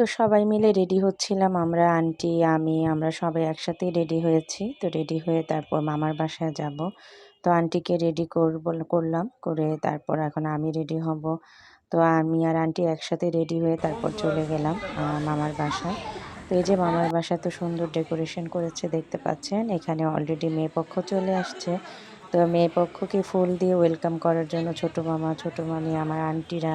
তো সবাই মিলে রেডি হচ্ছিলাম। আমরা, আন্টি, আমি, আমরা সবাই একসাথেই রেডি হয়েছি। তো রেডি হয়ে তারপর মামার বাসায় যাব। তো আন্টিকে রেডি করব, করলাম। করে তারপর এখন আমি রেডি হব। তো আমি আর আন্টি একসাথে রেডি হয়ে তারপর চলে গেলাম মামার বাসায়। তো এই যে মামার বাসা তো সুন্দর ডেকোরেশন করেছে, দেখতে পাচ্ছেন। এখানে অলরেডি মেয়ে পক্ষ চলে আসছে। তো মেয়ে পক্ষকে ফুল দিয়ে ওয়েলকাম করার জন্য ছোট মামা, ছোট মামি, আমার আন্টিরা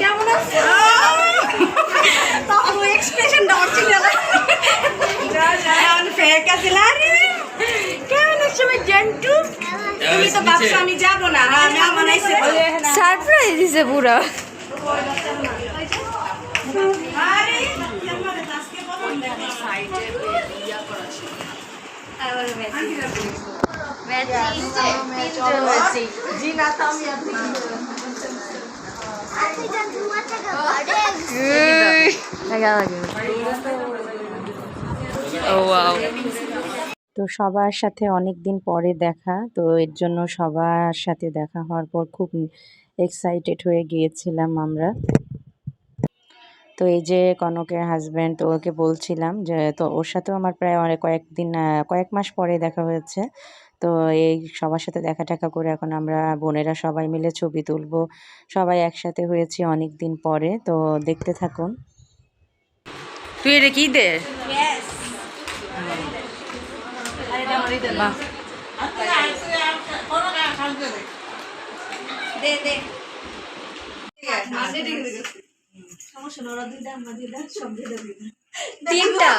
কেমন আছে তখন এক্সপ্রেশনটা অরিজিনাল এখন ফেক আছে আরে কেমন আছে আমার জন্টু তুমি তো ভাবছ আমি যাব না হ্যাঁ, আমি আমার এসে সারপ্রাইজ দিছে পুরো আরে জি না তো আমি আপনি তো সবার সাথে অনেক দিন পরে দেখা, তো এর জন্য সবার সাথে দেখা হওয়ার পর খুব এক্সাইটেড হয়ে গিয়েছিলাম আমরা। তো এই যে কনকের হাজব্যান্ড তো ওকে বলছিলাম যে, তো ওর সাথেও আমার প্রায় অনেক কয়েকদিন কয়েক মাস পরে দেখা হয়েছে। তো এই সবার সাথে দেখা টাকা করে এখন আমরা বোনেরা সবাই মিলে ছবি তুলবো। সবাই একসাথে হয়েছি অনেক দিন পরে তো দেখতে থাকুন। তুই এটা কি দে? তিনটা?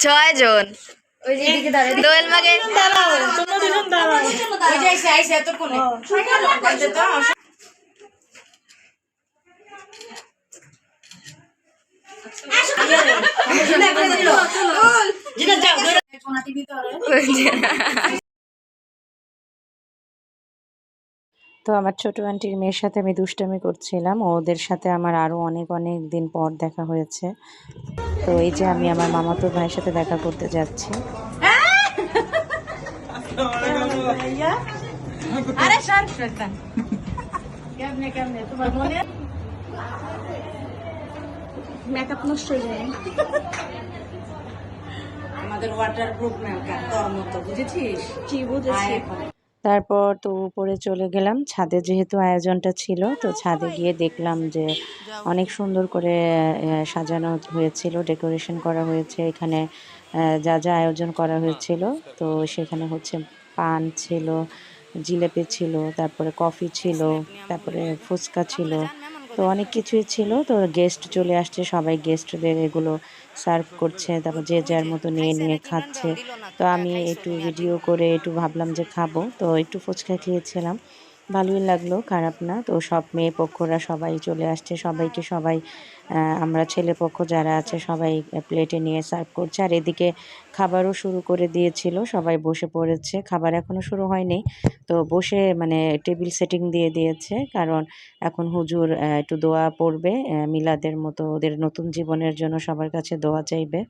ছয় জন। ওই যে দিকে দাঁড়ায় দোয়েল মাগে ওই যে আইসে আইসে এতক্ষণে কইতে তো তো আমার ছোট আন্টির মেয়ের সাথে আমি দুষ্টামি করছিলাম। ওদের সাথে আমার আরও অনেক অনেক দিন পর দেখা হয়েছে। তো এই যে আমি আমার মামাতো ভাইয়ের সাথে দেখা করতে যাচ্ছি। মেকআপ নষ্ট হয়ে যায়। আমাদের ওয়াটার প্রুফ মেকআপ তোর মতো বুঝেছিস? কি বুঝেছি। তারপর তো উপরে চলে গেলাম। ছাদে যেহেতু আয়োজনটা ছিল, তো ছাদে গিয়ে দেখলাম যে অনেক সুন্দর করে সাজানো হয়েছিল, ডেকোরেশন করা হয়েছে, এখানে যা যা আয়োজন করা হয়েছিল। তো সেখানে হচ্ছে পান ছিল, জিলেপি ছিল, তারপরে কফি ছিল, তারপরে ফুচকা ছিল তো অনেক কিছুই ছিল। তো গেস্ট চলে আসছে সবাই গেস্টদের এগুলো সার্ভ করছে। তারপর যে যার মতো নিয়ে নিয়ে খাচ্ছে। তো আমি একটু ভিডিও করে একটু ভাবলাম যে খাব। তো একটু ফুচকা খেয়েছিলাম। ভালোই লাগল, খারাপ না। তো সব মেয়ে পক্ষরা সবাই চলে আসছে। সবাইকে সবাই আমরা ছেলে পক্ষ যারা আছে সবাই প্লেটে নিয়ে সার্ভ করছে। আর এদিকে খাবারও শুরু করে দিয়েছিল, সবাই বসে পড়েছে। খাবার এখনও শুরু হয়নি, তো বসে মানে টেবিল সেটিং দিয়ে দিয়েছে। কারণ এখন হুজুর একটু দোয়া পড়বে মিলাদের মতো ওদের নতুন জীবনের জন্য সবার কাছে দোয়া চাইবে।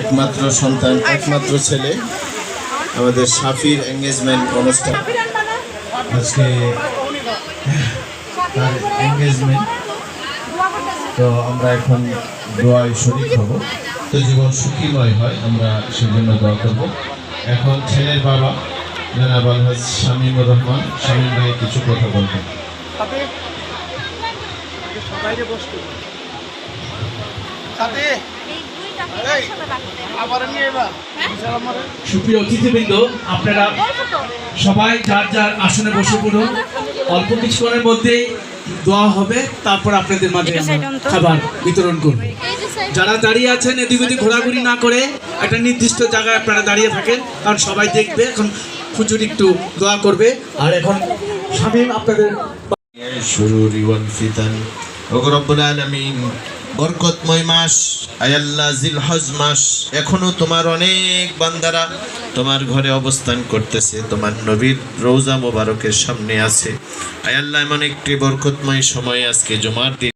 একমাত্র সন্তান, একমাত্র ছেলে। আমাদের সাফির এঙ্গেজমেন্ট অনুষ্ঠান। আজকে, তার এঙ্গেজমেন্ট তো আমরা এখন দোয়ায় শরীর হব। তো জীবন সুখীময় হয়, আমরা সেজন্য দোয়া করব। এখন ছেলের বাবা, জনাব আলহাজ শামীমুর রহমান। শামীম ভাই, কিছু কথা বলবেন? সুপ্রিয় অতিথিবৃন্দ আপনারা সবাই যার যার আসনে বসে পড়ুন। অল্প কিছুক্ষণের মধ্যে দোয়া হবে তারপর আপনাদের মাঝে খাবার বিতরণ করব। যারা দাঁড়িয়ে আছেন এদিক ওদিক ঘোরাঘুরি না করে একটা নির্দিষ্ট জায়গায় আপনারা দাঁড়িয়ে থাকেন কারণ সবাই দেখবে এখন হুজুর একটু দোয়া করবে। আর এখন শামীম আপনাদের শুরুরি ওয়াল ফিতান। ওগো রব্বুল আলামিন বরকতময় মাস, আয়াল্লাহ জিল হজ মাস। এখনও তোমার অনেক বান্দারা তোমার ঘরে অবস্থান করতেছে, তোমার নবীর রৌজা মোবারকের সামনে আছে। আয়াল্লাহ এমন একটি বরকতময় সময় আজকে জমার দিন।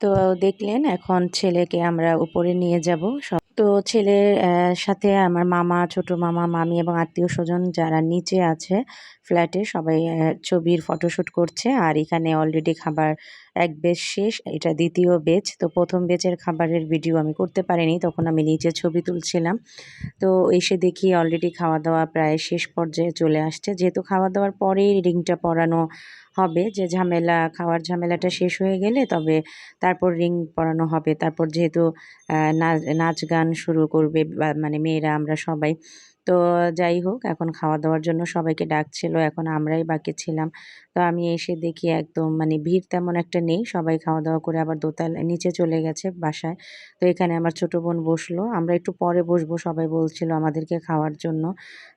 তো দেখলেন এখন ছেলেকে আমরা উপরে নিয়ে যাব। সব তো ছেলের সাথে আমার মামা, ছোট মামা, মামি এবং আত্মীয় স্বজন যারা নিচে আছে ফ্ল্যাটে সবাই ছবির ফটোশ্যুট করছে। আর এখানে অলরেডি খাবার এক বেচ শেষ, এটা দ্বিতীয় বেচ তো প্রথম বেচের খাবারের ভিডিও আমি করতে পারিনি, তখন আমি নিচে ছবি তুলছিলাম। তো এসে দেখি অলরেডি খাওয়া দাওয়া প্রায় শেষ পর্যায়ে চলে আসছে। যেহেতু খাওয়া দাওয়ার পরেই রিংটা পরানো হবে যে ঝামেলা, খাওয়ার ঝামেলাটা শেষ হয়ে গেলে তবে তারপর রিং পরানো হবে। তারপর যেহেতু নাচ নাচ গান শুরু করবে মানে মেয়েরা, আমরা সবাই তো যাই হোক, এখন খাওয়া দাওয়ার জন্য সবাইকে ডাকছিল, এখন আমরাই বাকি ছিলাম। তো আমি এসে দেখি একদম মানে ভিড় তেমন একটা নেই, সবাই খাওয়া দাওয়া করে আবার দোতলা নিচে চলে গেছে বাসায়। তো এখানে আমার ছোট বোন বসল, আমরা একটু পরে বসবো, সবাই বলছিল আমাদেরকে খাওয়ার জন্য।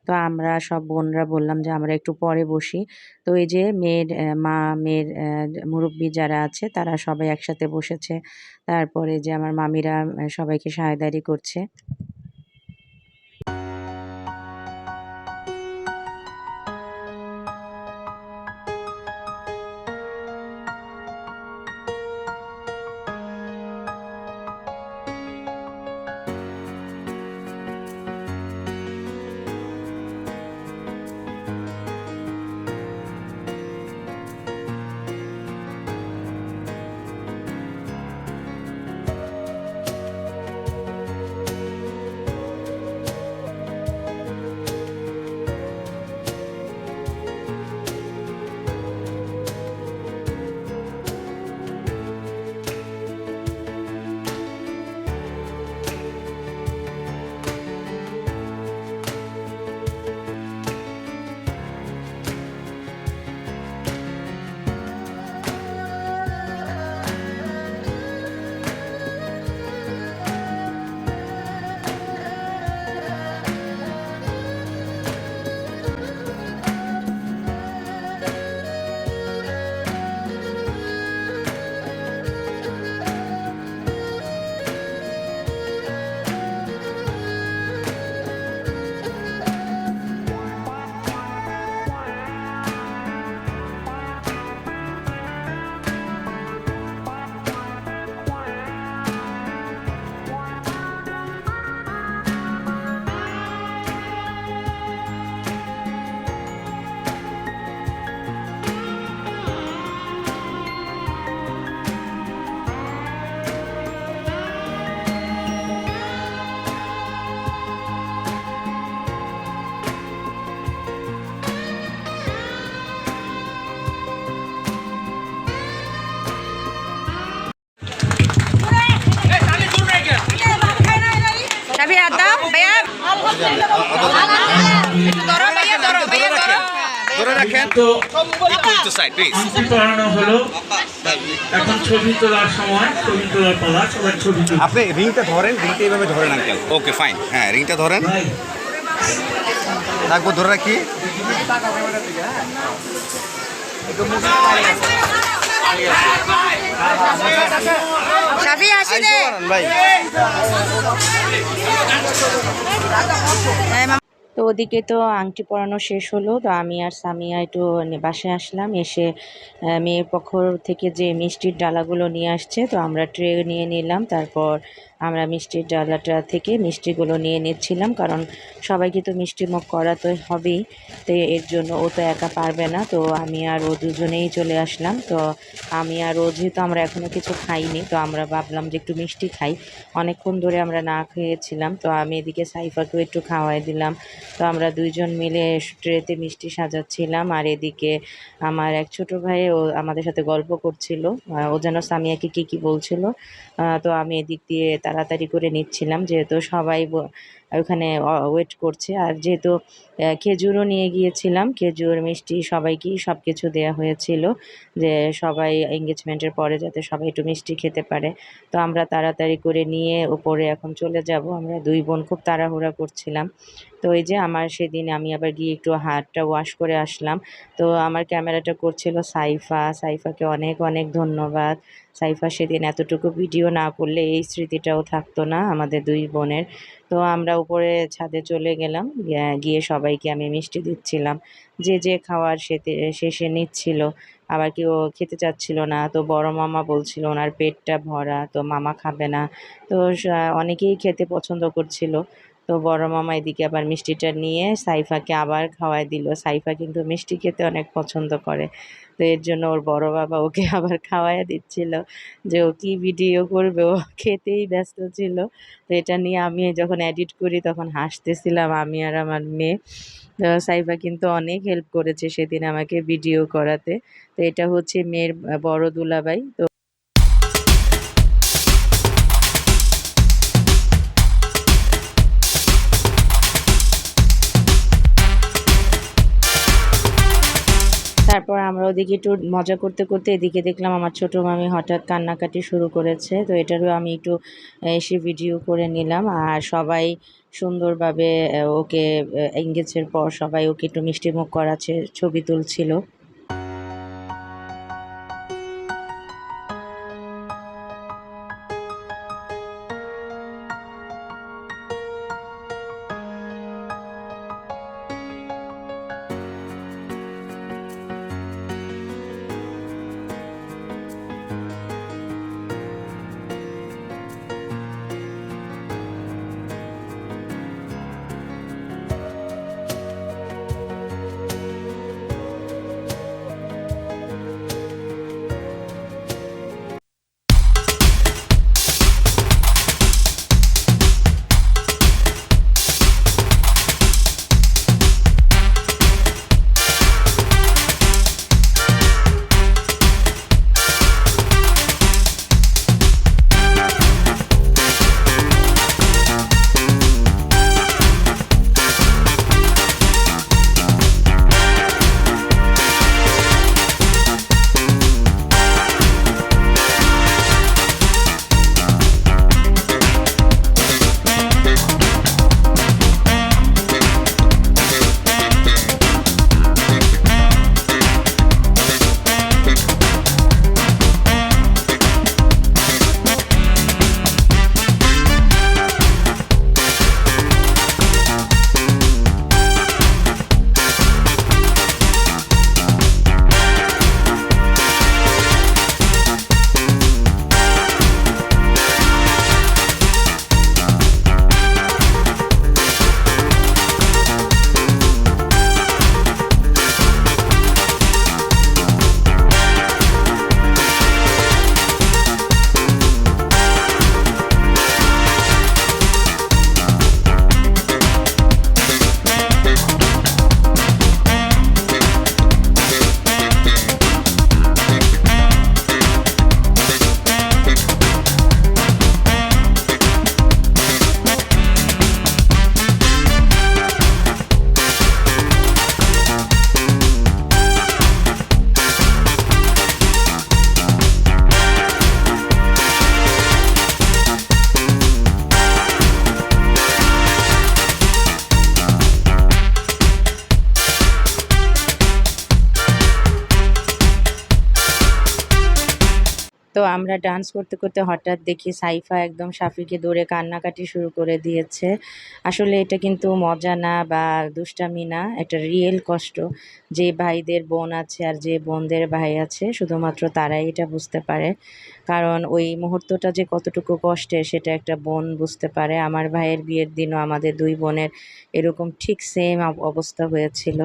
তো আমরা সব বোনরা বললাম যে আমরা একটু পরে বসি। তো এই যে মেয়ের মা, মেয়ের মুরব্বী যারা আছে, তারা সবাই একসাথে বসেছে। তারপরে যে আমার মামিরা সবাইকে সাহেদারি করছে। তো আংটি পরানো হলো। এখন ছবি তোলার সময় ছবি তোলার পালা সবাই ছবি আপনি রিংটা ধরেন রিংটা এইভাবে ধরেন আঙ্কেল। ওকে ফাইন হ্যাঁ রিংটা ধরেন। রাখব ধরে রাখি। সাফি ভাই। তো ওদিকে তো আংটি পরানো শেষ হলো। তো আমি আর সামিয়া একটু বাসে আসলাম। এসে মেয়ের পক্ষ থেকে যে মিষ্টির ডালাগুলো নিয়ে আসছে, তো আমরা ট্রে নিয়ে নিলাম। তারপর আমরা মিষ্টির ডালাটা থেকে মিষ্টিগুলো নিয়ে নিচ্ছিলাম, কারণ সবাইকে তো মিষ্টি মুখ করাতে হবেই, তো এর জন্য ও তো একা পারবে না, তো আমি আর ও দুজনেই চলে আসলাম। তো আমি আর ও যেহেতু আমরা এখনও কিছু খাইনি, তো আমরা ভাবলাম যে একটু মিষ্টি খাই। অনেকক্ষণ ধরে আমরা না খেয়েছিলাম, তো আমি এদিকে সাইফাকেও একটু খাওয়াই দিলাম। তো আমরা দুইজন মিলে ট্রেতে মিষ্টি সাজাচ্ছিলাম, আর এদিকে আমার এক ছোট ভাই ও আমাদের সাথে গল্প করছিল ও যেন সামিয়াকে কী কী বলছিল তো আমি এদিক দিয়ে তাড়াতাড়ি করে নিচ্ছিলাম যেহেতু সবাই ওখানে ওয়েট করছে। আর যেহেতু খেজুরও নিয়ে গিয়েছিলাম। খেজুর, মিষ্টি সবাইকেই সব কিছু দেওয়া হয়েছিল যে সবাই এঙ্গেজমেন্টের পরে যাতে সবাই একটু মিষ্টি খেতে পারে। তো আমরা তাড়াতাড়ি করে নিয়ে উপরে এখন চলে যাব। আমরা দুই বোন খুব তাড়াহুড়া করছিলাম। তো এই যে আমার সেদিন আমি আবার গিয়ে একটু হাতটা ওয়াশ করে আসলাম। তো আমার ক্যামেরাটা করছিল সাইফা। সাইফাকে অনেক অনেক ধন্যবাদ। সাইফা সেদিন এতটুকু ভিডিও না করলে এই স্মৃতিটাও থাকতো না আমাদের দুই বোনের। তো আমরা উপরে ছাদে চলে গেলাম। গিয়ে- গিয়ে সবাইকে আমি মিষ্টি দিচ্ছিলাম। যে যে খাওয়ার সেতে শেষে নিচ্ছিল। আবার কেউ খেতে চাচ্ছিল না। তো বড় মামা বলছিল, ওনার পেটটা ভরা, তো মামা খাবে না। তো অনেকেই খেতে পছন্দ করছিল। তো বড় মামা এদিকে আবার মিষ্টিটা নিয়ে সাইফাকে আবার খাওয়াই দিল। সাইফা কিন্তু মিষ্টি খেতে অনেক পছন্দ করে। তো এর জন্য ওর বড় বাবা ওকে আবার খাওয়াইয়া দিচ্ছিল যে ও কী ভিডিও করবে? ও খেতেই ব্যস্ত ছিল। তো এটা নিয়ে আমি যখন এডিট করি তখন হাসতেছিলাম আমি আর আমার মেয়ে। সাইফা কিন্তু অনেক হেল্প করেছে সেদিন আমাকে ভিডিও করাতে। তো এটা হচ্ছে মেয়ের বড় দুলাভাই। তো তারপর আমরা ওদিকে একটু মজা করতে করতে এদিকে দেখলাম আমার ছোট মামি হঠাৎ কান্নাকাটি শুরু করেছে। তো এটারও আমি একটু এসে ভিডিও করে নিলাম। আর সবাই সুন্দরভাবে ওকে এঙ্গেজের পর সবাই ওকে একটু মিষ্টিমুখ করাচ্ছে, ছবি তুলছিল। তো আমরা ডান্স করতে করতে হঠাৎ দেখি সাইফা একদম সাফিকে দৌড়ে কান্নাকাটি শুরু করে দিয়েছে। আসলে এটা কিন্তু মজা না বা দুষ্টামি না, এটা রিয়েল কষ্ট। যে ভাইদের বোন আছে আর যে বোনদের ভাই আছে, শুধুমাত্র তারাই এটা বুঝতে পারে। কারণ ওই মুহূর্তটা যে কতটুকু কষ্টের, সেটা একটা বোন বুঝতে পারে। আমার ভাইয়ের বিয়ের দিনও আমাদের দুই বোনের এরকম ঠিক সেম অবস্থা হয়েছিল।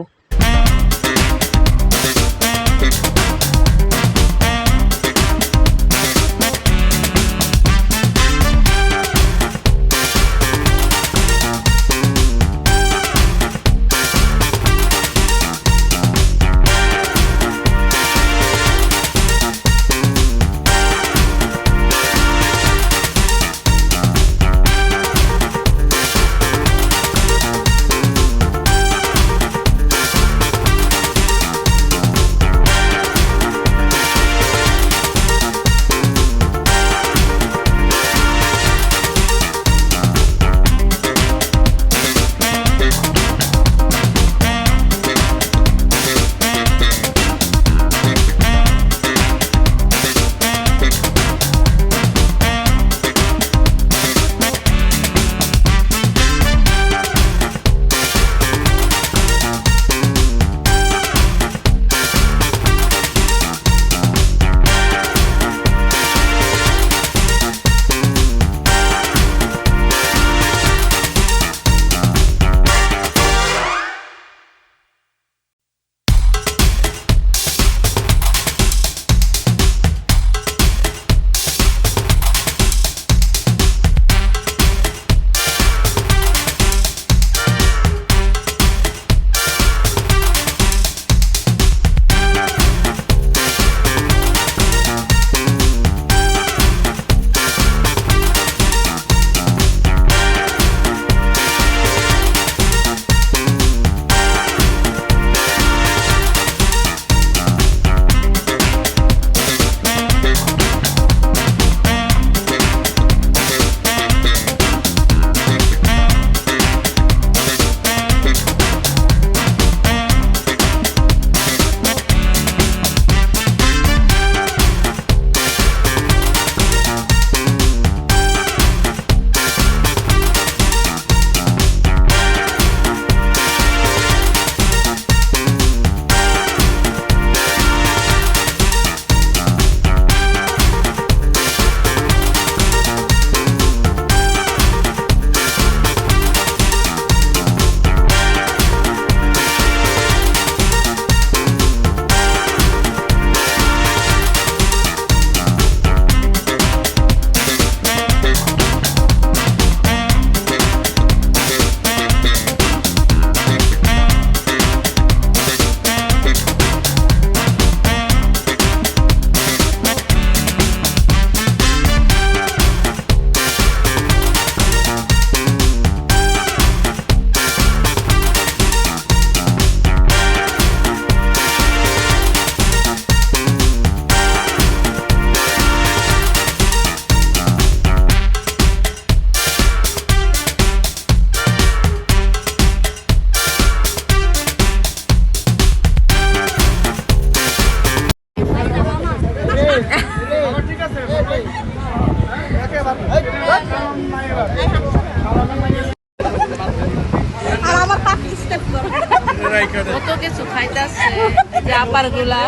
যে আপারগুলা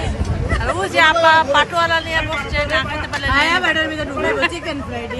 আর ও যে আপা পাটোয়ালা নিয়ে বসছে না খেতে পারলে আয়া ব্যাটার ভিতরে ঢুকাইবো চিকেন ফ্রাইডে